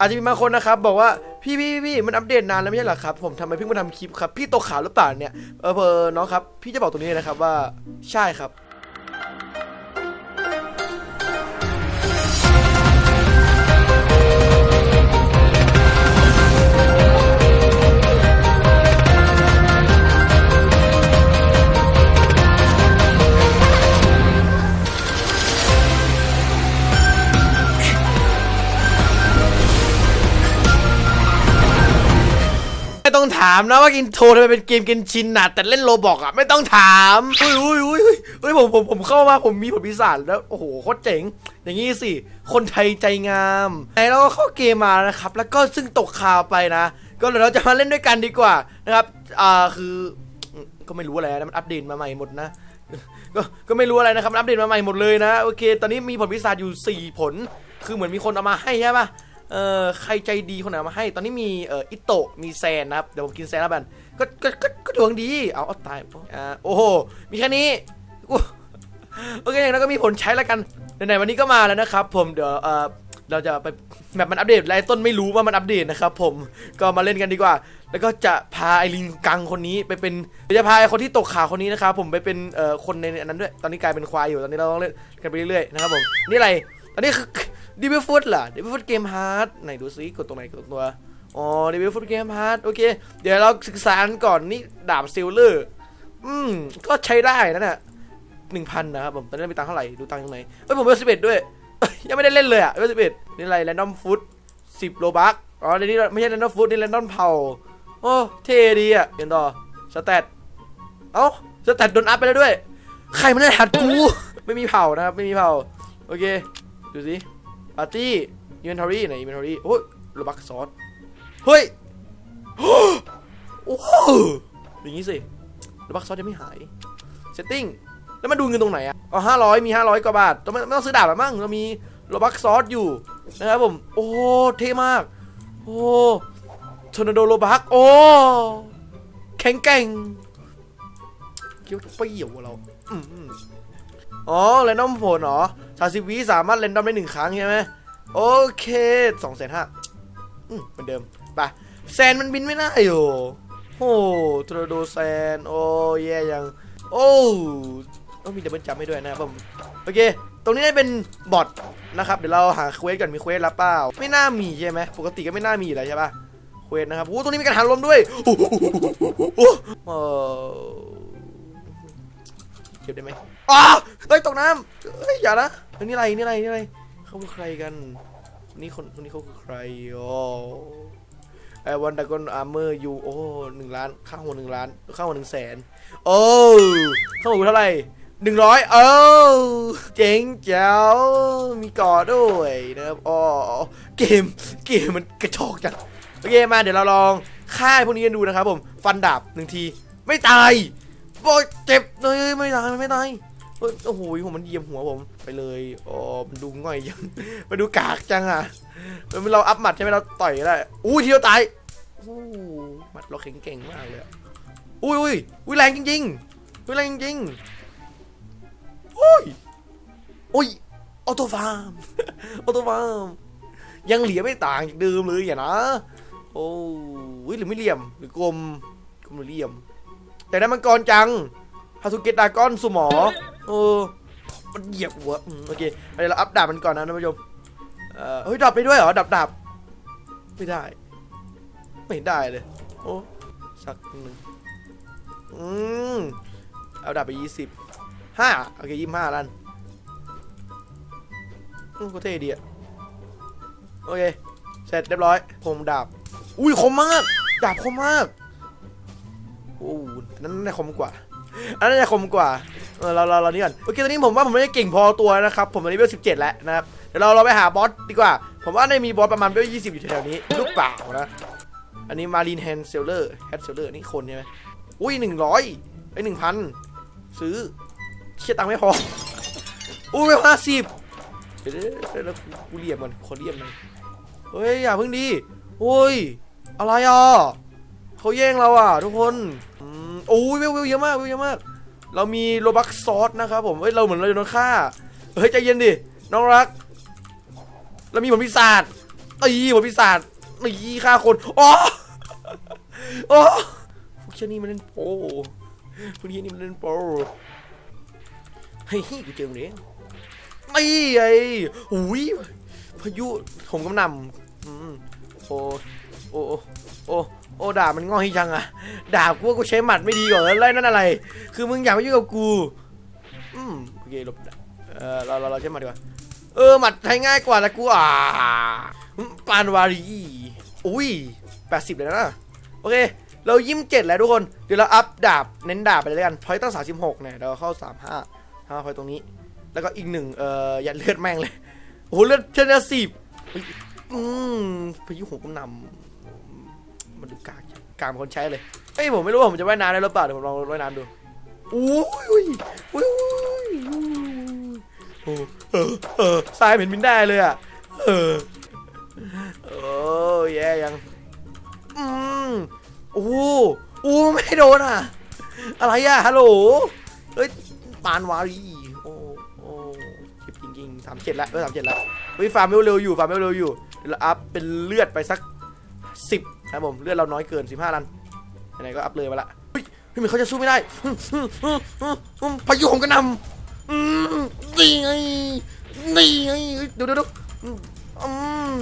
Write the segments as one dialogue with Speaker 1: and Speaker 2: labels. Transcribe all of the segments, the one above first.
Speaker 1: อาจจะมีบางคนนะครับบอกว่าพี่พี่พี่มันอัปเดตนานแล้วไม่ใช่หรอครับ ผมทำไมเพิ่งมาทำคลิปครับ พี่ตกข่าวหรือเปล่าเนี่ยเออเพอน้องครับ พี่จะบอกตรงนี้นะครับว่าใช่ครับามนะว่ากินโทรทำไมเป็นเกมกินชินน่ะ แต่เล่นโลบอกอะไม่ต้องถามอุ้ยอุ้ยอุ้ยอุ้ยผมผมผมเข้ามาผมมีผลพิศาจแล้วโอ้โหโคตรเจ๋ง อย่างงี้สิ คนไทยใจงามไหนเราก็เข้าเกมมานะครับ แล้วก็ซึ่งตกข่าวไปนะ ก็เดี๋ยวเราจะมาเล่นด้วยกันดีกว่านะครับอ่าคือก็ไม่รู้อะไรนะมันอัปเดตมาใหม่หมดนะก็ก็ไม่รู้อะไรนะครับอัปเดตมาใหม่หมดเลยนะโอเค ตอนนี้มีผลพิศาจอยู่ 4 ผล คือเหมือนมีคนเอามาให้ใช่ปะ เออใครใจดีคนไหนมาให้ ตอนนี้มีเอ่ออิโตะมีแซนนะครับ เดี๋ยวผมกินแซนแล้วกันก็ก็ก็ก็ดวงดี เอาเอาตายอ่าโอ้โห มีแค่นี้โอเคอย่างนั้นก็มีผลใช้แล้วกันไหนๆวันนี้ก็มาแล้วนะครับ ผมเดี๋ยวเออเราจะไปแบบมันอัปเดตไรต้นไม่รู้ว่ามันอัปเดตนะครับผมก็มาเล่นกันดีกว่า แล้วก็จะพาไอลิงกังคนนี้ไปเป็นจะพาไอคนที่ตกข่าวคนนี้นะครับผมไปเป็นเอ่อคนในอันนั้นด้วย ตอนนี้กลายเป็นควายอยู่ตอนนี้เราต้องเล่นกันไปเรื่อยๆนะครับผมนี่อะไร ตอนนี้คือ ดิบิฟุตเหรอดิบิฟุตเกมฮาร์ดไหนดูซิกดตรงไหนกดตรงตัวอ๋อดิบิฟุตเกมฮาร์ดโอเค เดี๋ยวเราศึกษารก่อนนี่ดาบซิลเลอร์อืมก็ใช้ได้นะเนี่ยหนึ่งพันนะครับผมตอนนี้มีตังค์เท่าไหร่ดูตังค์ตรงไหนเฮ้ยผมเบลสิบเอ็ดด้วยยังไม่ได้เล่นเลยอะเบลสิบเอ็ดนี่อะไรแรนดอมฟุตสิบโลบักอ๋อในนี้ไม่ใช่แรนดอมฟุตนี่แรนดอมเผาโอ้เท่ดีอะเห็นต่อสแตทเอ้าสแตทโดนอัพไปแล้วด้วย ใครมันได้หัดกู ไม่มีเผานะครับ ไม่มีเผา โอเค ดูสิาร์ตี้อินเวนทอรี่ไหนอินเวนทอรี่โอ้ยโลบักซอสเฮ้ยโอ้โหอย่างนี้สิโลบักซอสยังไม่หายเซตติ้งแล้วมาดูเงินตรงไหนอะอ๋อห้าร้อยมีห้าร้อยกว่าบาทต้องไม่ต้องซื้อดาบแล้วมั้งเรามีโลบักซอสอยู่นะครับผม โอ้เท่มาก โอ้ทอร์นาโดโลบักโอ้แข็งแกร่งเกี่ยวเปรี้ยวเราอืมอ๋อแรนดอมผลเหรอ สามสิบวิสามารถแรนดอมได้หนึ่งครั้งใช่ไหมโอเคสองแสนห้าอืมเหมือนเดิมไปแซนมันบินไม่ได้อยู่โอ้ทรโดแซน โอ้แย่ยัง โอ้ต้องมีดับเบิลจัมให้ด้วยนะผมโอเค ตรงนี้ได้เป็นบอทนะครับ เดี๋ยวเราหาเควสก่อนมีเควสรับเปล่า ไม่น่ามีใช่ไหม ปกติก็ไม่น่ามีอยู่แล้วใช่ปะเควสนะครับโอ้ตรงนี้มีกระถางลมด้วยโอ้โหเออเก็บได้ไหมอ้าเฮ้ยตกน้ำเฮ้ยอย่านะ ฮ้ยนี่อะไรนี่อะไรนี่อะไรเขาคือใครกันนนี้คนคนนี้เขาคือใครโอ้ไอวันดากอนอาร์เมอร์ยูโอ้หนึ่งล้านค่าหัวหนึ่งล้านค่าหัวหนึ่งแสนโอ้ค่าหัวเท่าไหร่หนึ่งร้อยเออเจ๋งแจ๋วมีกอด้วยนะครับอ๋อเกมเกมมันกระชอกจังโอเคมาเดี๋ยวเราลองค่ายพวกนี้กันดูนะครับผมฟันดาบหนึ่งที ไม่ตายโอ้เจ็บเลยไม่ตายไม่ตายเฮ้ย โอ้โหผมมันเหยียบหัวผมไปเลยอ๋อมันดูง่อยจังมันดูกากจังอะมันเราอัพหมัดใช่ไหมเราต่อยได้อู้ทีเดียวตายอู้หมัดเราแข็งเก่งมากเลยอุ้ยอุ้ยอุ้ยแรงจริงๆอุ้ยแรงจริงๆอุ้ยอุ้ยออโต้ฟาร์มออโต้ฟาร์มยังเหลียไม่ต่างจากเดิมเลยอย่านะโอ้ยหรือไม่เหลี่ยมหรือกลมกลมหรือเหลี่ยมแต่ได้มังกรจังฮาสุเกะดากอนสุหมอ โอ้มันเหยียบหัวอืมโอเคเดี๋ยวเราอัพดาบมันก่อนนะท่านผู้ชมเออเฮ้ยดับไปด้วยเหรอดับดับไม่ได้ ไม่ได้เลย โอ้สักหนึ่งอืมเอาดาบไปยี่สิบห้าโอเคยี่สิบห้าลันอืมก็เท่ดีอะโอเค เสร็จเรียบร้อยผมดาบ อุ้ยคมมาก ดาบคมมาก โอ้นั่นน่าคมกว่า อันนั้นน่าคมกว่า เออเราเราเรานี่ก่อนโอเคตอนนี้ผมว่าผมไม่ได้เก่งพอตัวนะครับ ผมตอนนี้เวลสิบเจ็ดแล้วนะครับ เดี๋ยวเราเราไปหาบอสดีกว่า ผมว่าในมีบอสประมาณเวลยี่สิบอยู่แถวๆนี้ลูกเปล่านะ อันนี้มารีนแฮนเซลเลอร์แฮดเซลเลอร์นี่คนใช่ไหมอุ้ยหนึ่งร้อยไอ้หนึ่งพันซื้อเชี่ยตังค์ไม่พอ อุ้ยเวลห้าสิบเดี๋ยวเดี๋ยวเดี๋ยวแล้วกูเหลี่ยมมันขอเหลี่ยมหน่อยเฮ้ยอย่าเพิ่งดีโอ้ยอะไรอะเขาแย่งเราอะ ทุกคนอืมโอ้ยวิววิวเยอะมากวิวเยอะมาก เรามีโลบักซอสนะครับผมเฮ้ยเราเหมือนเราโดนฆ่าเฮ้ยใจเย็นดิน้องรัก เรามีผลพิศาจตีผลปีศาจตีฆ่าคนอ๋ออ๋อพวกเชนี่มันเล่นโปพวกนี้นี่มันเล่นโปเฮ้ยกูเจอมึงเองไม่ไอ้อุ้ยพายุผมกำนำอืมโอ้โอ้โอ้ โอ้ด่าบมันง่อยจังอะด่าบกูว่ากูใช้หมัดไม่ดีกว่าแล้วไล่นั่นอะไร คือมึงอยากมายุ่งกับกู อืมโอเคหลบเออเราเราเราใช้หมัดดีกว่า เออหมัดใช้ง่ายกว่าแต่กูอ่าปานวารีอุ้ยแปดสิบเลยนะโอเค เรายิ้มเจ็ดแล้วทุกคน เดี๋ยวเราอัพดาบเน้นดาบไปเลยกันพอยตั้งสามสิบหกเนี่ยเราเข้าสามห้าห้าพอยตรงนี้ แล้วก็อีกหนึ่งเอ่อยัดเลือดแม่งเลยโอ้โหเลือดเลือดสิบอืมพายุหัวกำนำ ดูกากกากคนใช้เลยเอ้ยผมไม่รู้ว่าผมจะว่ายน้ำได้หรือเปล่าเดี๋ยวผมลองว่ายน้ำดูอุ้ยอุ้ยอุ้ยอุ้ยโอ้เออเออทรายเหม็นบินได้เลยอะเออโอ้แย่ยังอืมโอ้โอ้ไม่โดนอะ อะไรอะฮัลโหลเฮ้ยปานวารีโอ้โอ้เจ็บจริงๆสามเจ็ดละเออสามเจ็ดละเฮ้ยฟาร์มเร็วๆอยู่ฟาร์มเร็วๆอยู่เดี๋ยวอัพเป็นเลือดไปสักสิบ ครับผมเลือดเราน้อยเกินสิบห้าลันไหนๆก็อัพเลยมาละเฮ้ยเฮ้ยเหมือนเขาจะสู้ไม่ได้พายุผมกระนำนี่ไงนี่ไงเฮ้ยดูดูดูอืมอืม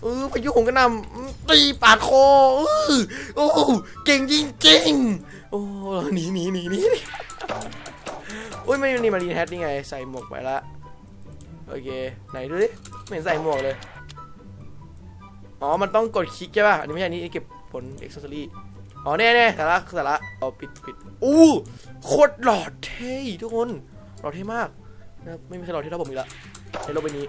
Speaker 1: เออพายุหงกระนำตีปาดคอเออโอ้เก่งจริงๆโอ้หนีหนีหนีหนีโอ้ยไม่นี่มารีแฮทนี่ไง ใส่หมวกไปละโอเค ไหนดูดิไม่เห็นใส่หมวกเลย อ๋อ มันต้องกดคลิกใช่ป่ะ อันนี้ไม่ใช่อันนี้เก็บผลเอ็กซ์ซอรี่อ๋อเนี่ยเนี่ยสาระสาระเอาปิดปิดอู้โคตรหล่อเท่ทุกคนหล่อเท่มากนะไม่มีใครหล่อเท่เท่าผมอีกละในโลกใบนี้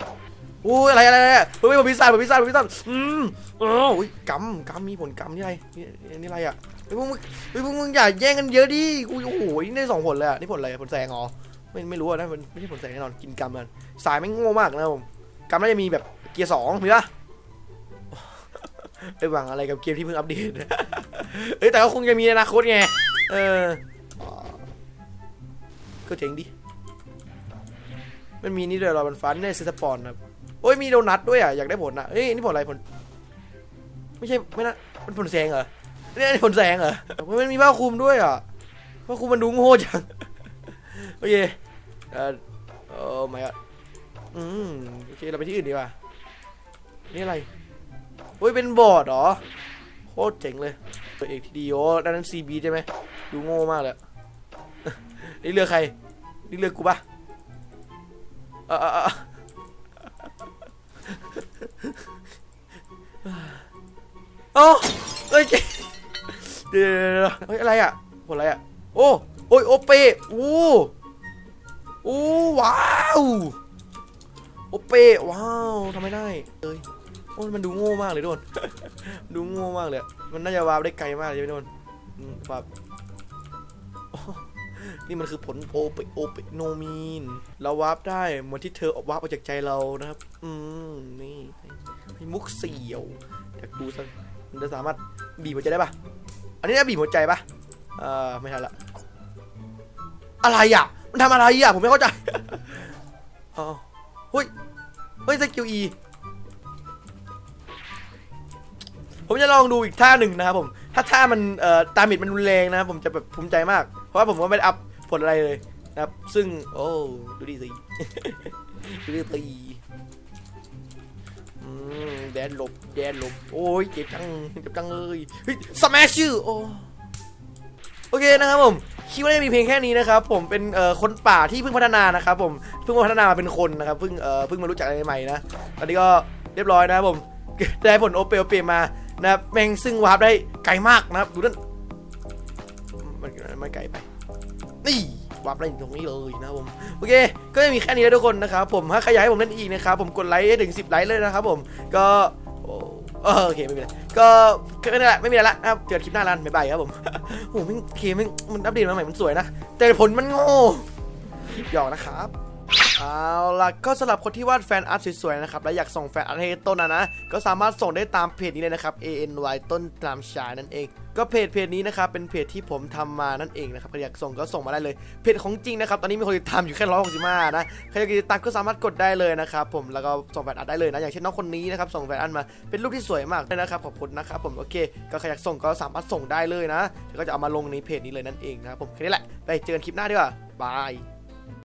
Speaker 1: อุ้อะไรอะไรอะไรเฮ้ยผมพิซซ่าผมพิซซ่าผมพิซซ่าอืมอ๋ออุ้ยกำกำมีผลกำนี่อะไรนี่อะไรอะเฮ้ยพวกมึงเฮ้ยพวกมึงอย่าแย่งกันเยอะดิกูโอ้โหนี่ได้สองผลเลยอะนี่ผลอะไรผลแสงเหรอไม่ไม่รู้อะนะมันไม่ใช่ผลแสงแน่นอนกินกำกันสายไม่งโง่มากนะผมกำน่าจะมีแบบเกียร์สองมีปะ ไปหวังอะไรกับเกมที่เพิ่งอัปเดตเฮ้ยแต่ก็คงจะมีในอนาคตไง เออ ก็เจ๋งดิ มันมีนี่ด้วยเรอมันฟันเนี่ยสปอนครับ โอ้ยมีโดนัทด้วยอะอยากได้ผลอะเฮ้ยนี่ผลอะไรผล ไม่ใช่ไม่นะมันผลแสงเหรอเนี่ยผลแสงเหรอ มันมีผ้าคลุมด้วยอะผ้าคลุมมันดูโง่จัง โอเคเออโอ้ไม่อะอืมโอเคเราไปที่อื่นดีกว่า นี่อะไร โอ้ยเป็นบอร์ดเหรอ โคตรเจ๋งเลยตัวเอกทีดีโอด้านนั้นซีบีใช่ไหมดูโง่มากเลยนี่เลือกใครนี่เลือกกูปะเออเออเออโอ้เฮ้ยเดี๋ยวเฮ้ยอะไรอะผลอะไรอะ โอ้โอ้ยโอเปโอ้โอ้ว้าว โอเปว้าวทำไม่ได้เอ้ย โอ้มันดูโง่มากเลยทุกคนดูโง่มากเลย มันน่าจะวาร์ปได้ไกลมากเลยพี่ทุกคนวาร์ปนี่มันคือผลโอเปโอเปโนมีน เราวาร์ปได้เหมือนที่เธอวาร์ปออกจากใจเรานะครับ อืม นี่ให้มุกเสี่ยวอยากดูสักมันจะสามารถบีบหัวใจได้ปะอันนี้น่าบีบหัวใจปะเอ่อไม่ทันละ อะไรอะ มันทำอะไรอะ ผมไม่เข้าใจอ๋อเฮ้ย เฮ้ยสกิลอี ผมจะลองดูอีกท่าหนึ่งนะครับผมถ้าท่ามันเอ่อตามิดมันรุนแรงนะครับผมจะแบบภูมิใจมาก เพราะว่าผมก็ไม่ได้อัพผลอะไรเลยนะครับ ซึ่งโอ้ดูดิสิดูดิสิแดนหลบแดนหลบโอ้ยเจ็บจังเจ็บจังเลยเฮ้ยสแมชชื่อโอ้โอเคนะครับผมคิดว่าจะมีเพียงแค่นี้นะครับผมเป็นเอ่อคนป่าที่เพิ่งพัฒนานะครับผมเพิ่งพัฒนามาเป็นคนนะครับเพิ่งเอ่อเพิ่งมารู้จักอะไรใหม่นะตอนนี้ก็เรียบร้อยนะครับผมได้ผลโอเปโอเปมา นะครับแม่งซึ่งวาร์ปได้ไกลมากนะครับดูนั่นมันมันไกลไปนี่วาร์ปได้ตรงนี้เลยนะผมโอเค ก็จะมีแค่นี้แล้วทุกคนนะครับผมถ้าใครอยากให้ผมเล่นอีกนะครับผมกดไลค์ให้ถึง10ไลค์เลยนะครับผมก็โอเคไม่มีอะไรก็แค่นี้แหละไม่มีอะไรละนะครับเจอกันคลิปหน้ารันบ๊ายบายครับผมโอ้โหมันเคมันมันอัปเดตมาใหม่มันสวยนะ แต่ผลมันโง่หยอกนะครับ เอาล่ะก็สำหรับคนที่วาดแฟนอาร์ตสวยๆนะครับ และอยากส่งแฟนอาร์ตให้ต้นนะนะ ก็สามารถส่งได้ตามเพจนี้เลยนะครับ A N Y ต้นตามชายนั่นเอง ก็เพจเพจนี้นะครับเป็นเพจที่ผมทำมานั่นเองนะครับใครอยากส่งก็ส่งมาได้เลย เพจของจริงนะครับ ตอนนี้มีคนติดตามอยู่แค่ร้อยหกสิบห้านะ ใครอยากติดตามก็สามารถกดได้เลยนะครับผม แล้วก็ส่งแฟนอาร์ตได้เลยนะ อย่างเช่นน้องคนนี้นะครับ ส่งแฟนอาร์ตมา เป็นรูปที่สวยมากเลยนะครับ ขอบคุณนะครับผม โอเค ก็ใครอยากส่งก็สามารถส่งได้เลยนะแล้วก็จะเอามาลงในเพจนี้เลยนั่นเองนะครับผม แค่นี้แหละ ไปเจอกันคลิปหน้าดีกว่า บาย